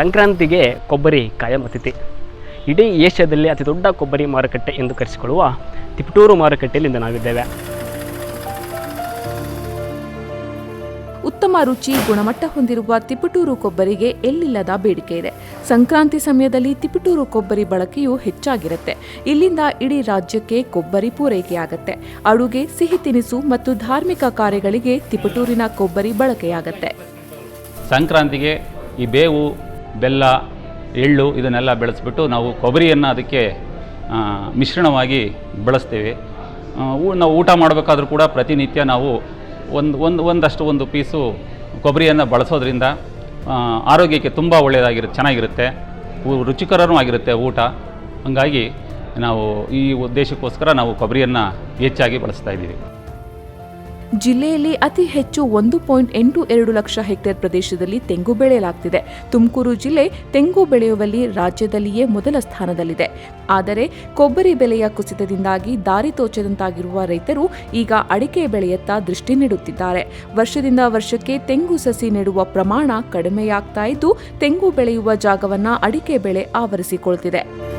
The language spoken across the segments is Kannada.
ಸಂಕ್ರಾಂತಿಗೆ ಕೊಬ್ಬರಿ ಕಾಯಂ ಅತಿಥಿ. ಇಡೀ ಏಷ್ಯಾದಲ್ಲಿ ಅತಿ ದೊಡ್ಡ ಕೊಬ್ಬರಿ ಮಾರುಕಟ್ಟೆ ಎಂದು ಕರೆಸಿಕೊಳ್ಳುವ ತಿಪಟೂರು ಮಾರುಕಟ್ಟೆಯಲ್ಲಿ ಇಂದು ನಾವಿದ್ದೇವೆ. ಉತ್ತಮ ರುಚಿ ಗುಣಮಟ್ಟ ಹೊಂದಿರುವ ತಿಪಟೂರು ಕೊಬ್ಬರಿಗೆ ಎಲ್ಲಿಲ್ಲದ ಬೇಡಿಕೆ ಇದೆ. ಸಂಕ್ರಾಂತಿ ಸಮಯದಲ್ಲಿ ತಿಪಟೂರು ಕೊಬ್ಬರಿ ಬಳಕೆಯು ಹೆಚ್ಚಾಗಿರುತ್ತೆ. ಇಲ್ಲಿಂದ ಇಡೀ ರಾಜ್ಯಕ್ಕೆ ಕೊಬ್ಬರಿ ಪೂರೈಕೆಯಾಗುತ್ತೆ. ಅಡುಗೆ ಸಿಹಿ ತಿನಿಸು ಮತ್ತು ಧಾರ್ಮಿಕ ಕಾರ್ಯಗಳಿಗೆ ತಿಪಟೂರಿನ ಕೊಬ್ಬರಿ ಬಳಕೆಯಾಗುತ್ತೆ. ಸಂಕ್ರಾಂತಿಗೆ ಈ ಬೇವು ಬೆಲ್ಲ, ಎಳ್ಳು ಇದನ್ನೆಲ್ಲ ಬೆಳೆಸ್ಬಿಟ್ಟು ನಾವು ಕೊಬ್ಬರಿಯನ್ನು ಅದಕ್ಕೆ ಮಿಶ್ರಣವಾಗಿ ಬಳಸ್ತೇವೆ. ನಾವು ಊಟ ಮಾಡಬೇಕಾದ್ರೂ ಕೂಡ ಪ್ರತಿನಿತ್ಯ ನಾವು ಒಂದು ಒಂದು, ಒಂದಷ್ಟು ಒಂದು ಪೀಸು ಕೊಬ್ಬರಿಯನ್ನು ಬಳಸೋದ್ರಿಂದ ಆರೋಗ್ಯಕ್ಕೆ ತುಂಬ ಒಳ್ಳೆಯದಾಗಿರುತ್ತೆ, ಚೆನ್ನಾಗಿರುತ್ತೆ. ರುಚಿಕರನೂ ಆಗಿರುತ್ತೆ ಊಟ. ಹಾಗಾಗಿ ನಾವು ಈ ಉದ್ದೇಶಕ್ಕೋಸ್ಕರ ನಾವು ಕೊಬ್ಬರಿಯನ್ನು ಹೆಚ್ಚಾಗಿ ಬಳಸ್ತಾ ಇದ್ದೀವಿ. ಜಿಲ್ಲೆಯಲ್ಲಿ ಅತಿ ಹೆಚ್ಚು ಒಂದು ಪಾಯಿಂಟ್ ಎಂಟು ಎರಡು ಲಕ್ಷ ಹೆಕ್ಟೇರ್ ಪ್ರದೇಶದಲ್ಲಿ ತೆಂಗು ಬೆಳೆಯಲಾಗ್ತಿದೆ. ತುಮಕೂರು ಜಿಲ್ಲೆ ತೆಂಗು ಬೆಳೆಯುವಲ್ಲಿ ರಾಜ್ಯದಲ್ಲಿಯೇ ಮೊದಲ ಸ್ಥಾನದಲ್ಲಿದೆ. ಆದರೆ ಕೊಬ್ಬರಿ ಬೆಲೆಯ ಕುಸಿತದಿಂದಾಗಿ ದಾರಿ ತೋಚದಂತಾಗಿರುವ ರೈತರು ಈಗ ಅಡಿಕೆ ಬೆಳೆಯತ್ತ ದೃಷ್ಟಿ ನೀಡುತ್ತಿದ್ದಾರೆ. ವರ್ಷದಿಂದ ವರ್ಷಕ್ಕೆ ತೆಂಗು ಸಸಿ ನೆಡುವ ಪ್ರಮಾಣ ಕಡಿಮೆಯಾಗ್ತಾ ಇದ್ದು, ತೆಂಗು ಬೆಳೆಯುವ ಜಾಗವನ್ನ ಅಡಿಕೆ ಬೆಳೆ ಆವರಿಸಿಕೊಳ್ತಿದೆ.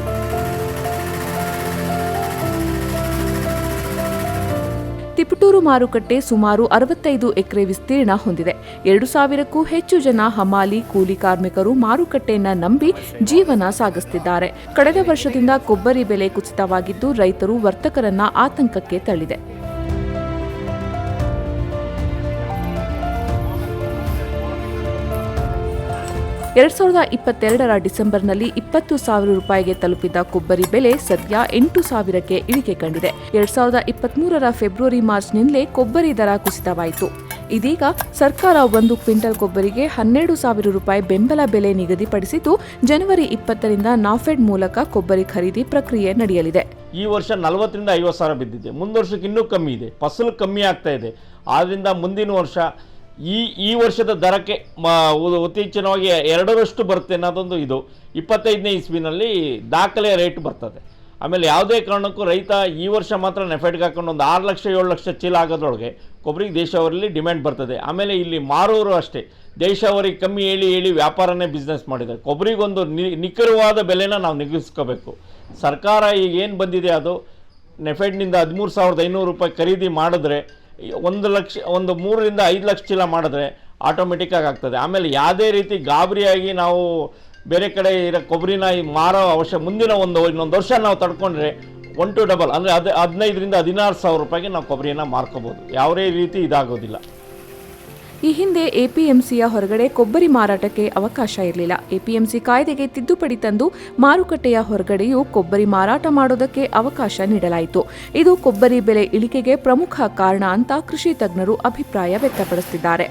ತಿಪಟೂರು ಮಾರುಕಟ್ಟೆ ಸುಮಾರು ಅರವತ್ತೈದು ಎಕರೆ ವಿಸ್ತೀರ್ಣ ಹೊಂದಿದೆ. ಎರಡು ಸಾವಿರಕ್ಕೂ ಹೆಚ್ಚು ಜನ ಹಮಾಲಿ, ಕೂಲಿ ಕಾರ್ಮಿಕರು ಮಾರುಕಟ್ಟೆಯನ್ನ ನಂಬಿ ಜೀವನ ಸಾಗಿಸುತ್ತಿದ್ದಾರೆ ಕಳೆದ ವರ್ಷದಿಂದ ಕೊಬ್ಬರಿ ಬೆಲೆ ಕುಸಿತವಾಗಿದ್ದು ರೈತರು ವರ್ತಕರನ್ನ ಆತಂಕಕ್ಕೆ ತಳ್ಳಿದೆ. ಎರಡ್ ಸಾವಿರದ ಇಪ್ಪತ್ತೆರಡರ ಡಿಸೆಂಬರ್ನಲ್ಲಿ ಇಪ್ಪತ್ತು ಸಾವಿರ ರೂಪಾಯಿಗೆ ತಲುಪಿದ ಕೊಬ್ಬರಿ ಬೆಲೆ ಸದ್ಯ ಎಂಟು ಸಾವಿರಕ್ಕೆ ಇಳಿಕೆ ಕಂಡಿದೆ. ಎರಡ್ ಸಾವಿರದ ಇಪ್ಪತ್ಮೂರರ ಫೆಬ್ರವರಿ ಮಾರ್ಚ್ನಿಂದಲೇ ಕೊಬ್ಬರಿ ದರ ಕುಸಿತವಾಯಿತು. ಇದೀಗ ಸರ್ಕಾರ ಒಂದು ಕ್ವಿಂಟಲ್ ಕೊಬ್ಬರಿಗೆ ಹನ್ನೆರಡು ಸಾವಿರ ರೂಪಾಯಿ ಬೆಂಬಲ ಬೆಲೆ ನಿಗದಿಪಡಿಸಿದ್ದು, ಜನವರಿ ಇಪ್ಪತ್ತರಿಂದ ನಾಫೆಡ್ ಮೂಲಕ ಕೊಬ್ಬರಿ ಖರೀದಿ ಪ್ರಕ್ರಿಯೆ ನಡೆಯಲಿದೆ. ಈ ವರ್ಷ ನಲವತ್ತರಿಂದ ಐವತ್ತು ಸಾವಿರ ಬಿದ್ದಿದೆ. ಮುಂದೆ ವರ್ಷಕ್ಕೆ ಇನ್ನೂ ಕಮ್ಮಿ ಇದೆ. ಫಸಲು ಕಮ್ಮಿ ಆಗ್ತಾ ಇದೆ. ಆದ್ದರಿಂದ ಮುಂದಿನ ವರ್ಷ ಈ ಈ ವರ್ಷದ ದರಕ್ಕೆ ಉತ್ತೀಚಿನವಾಗಿ ಎರಡರಷ್ಟು ಬರುತ್ತೆ ಅನ್ನೋದೊಂದು ಇದು. ಇಪ್ಪತ್ತೈದನೇ ಇಸ್ವಿನಲ್ಲಿ ದಾಖಲೆ ರೇಟ್ ಬರ್ತದೆ. ಆಮೇಲೆ ಯಾವುದೇ ಕಾರಣಕ್ಕೂ ರೈತ ಈ ವರ್ಷ ಮಾತ್ರ ನೆಫೆಟ್ಗೆ ಹಾಕೊಂಡು ಒಂದು ಆರು ಲಕ್ಷ, ಏಳು ಲಕ್ಷ ಚೀಲ ಆಗೋದ್ರೊಳಗೆ ಕೊಬ್ಬರಿಗೆ ದೇಶವರಲ್ಲಿ ಡಿಮ್ಯಾಂಡ್ ಬರ್ತದೆ. ಆಮೇಲೆ ಇಲ್ಲಿ ಮಾರೋರು ಅಷ್ಟೇ. ದೇಶವರಿಗೆ ಕಮ್ಮಿ ಹೇಳಿ ಹೇಳಿ ವ್ಯಾಪಾರನೇ ಬಿಸ್ನೆಸ್ ಮಾಡಿದ್ದಾರೆ. ಕೊಬ್ಬರಿಗೊಂದು ನಿಖರವಾದ ಬೆಲೆನ ನಾವು ನಿಗದಿಸ್ಕೋಬೇಕು. ಸರ್ಕಾರ ಈಗ ಏನು ಬಂದಿದೆ ಅದು? ನೆಫೆಡ್ನಿಂದ ಹದಿಮೂರು ಸಾವಿರದ ಐನೂರು ರೂಪಾಯಿ ಖರೀದಿ ಮಾಡಿದ್ರೆ ಒಂದು ಲಕ್ಷ, ಒಂದು ಮೂರರಿಂದ ಐದು ಲಕ್ಷ ಚೀಲ ಮಾಡಿದ್ರೆ ಆಟೋಮೆಟಿಕ್ಕಾಗಿ ಆಗ್ತದೆ. ಆಮೇಲೆ ಯಾವುದೇ ರೀತಿ ಗಾಬರಿಯಾಗಿ ನಾವು ಬೇರೆ ಕಡೆ ಇರೋ ಕೊಬ್ಬರಿನ ಮಾರೋ ಅವಶ್ಯ, ಮುಂದಿನ ಒಂದು, ಇನ್ನೊಂದು ವರ್ಷ ನಾವು ತಡ್ಕೊಂಡ್ರೆ ಒನ್ ಟು ಡಬಲ್ ಅಂದರೆ ಅದು ಹದಿನೈದರಿಂದ ಹದಿನಾರು ಸಾವಿರ ರೂಪಾಯಿಗೆ ನಾವು ಕೊಬ್ಬರಿಯನ್ನು ಮಾರ್ಕೋಬೋದು. ಯಾವುದೇ ರೀತಿ ಇದಾಗೋದಿಲ್ಲ. ಈ ಹಿಂದೆ ಎಪಿಎಂಸಿಯ ಹೊರಗಡೆ ಕೊಬ್ಬರಿ ಮಾರಾಟಕ್ಕೆ ಅವಕಾಶ ಇರಲಿಲ್ಲ. ಎಪಿಎಂಸಿ ಕಾಯ್ದೆಗೆ ತಿದ್ದುಪಡಿ ತಂದು ಮಾರುಕಟ್ಟೆಯ ಹೊರಗಡೆಯೂ ಕೊಬ್ಬರಿ ಮಾರಾಟ ಮಾಡೋದಕ್ಕೆ ಅವಕಾಶ ನೀಡಲಾಯಿತು. ಇದು ಕೊಬ್ಬರಿ ಬೆಲೆ ಇಳಿಕೆಗೆ ಪ್ರಮುಖ ಕಾರಣ ಅಂತ ಕೃಷಿ ತಜ್ಞರು ಅಭಿಪ್ರಾಯ ವ್ಯಕ್ತಪಡಿಸುತ್ತಿದ್ದಾರೆ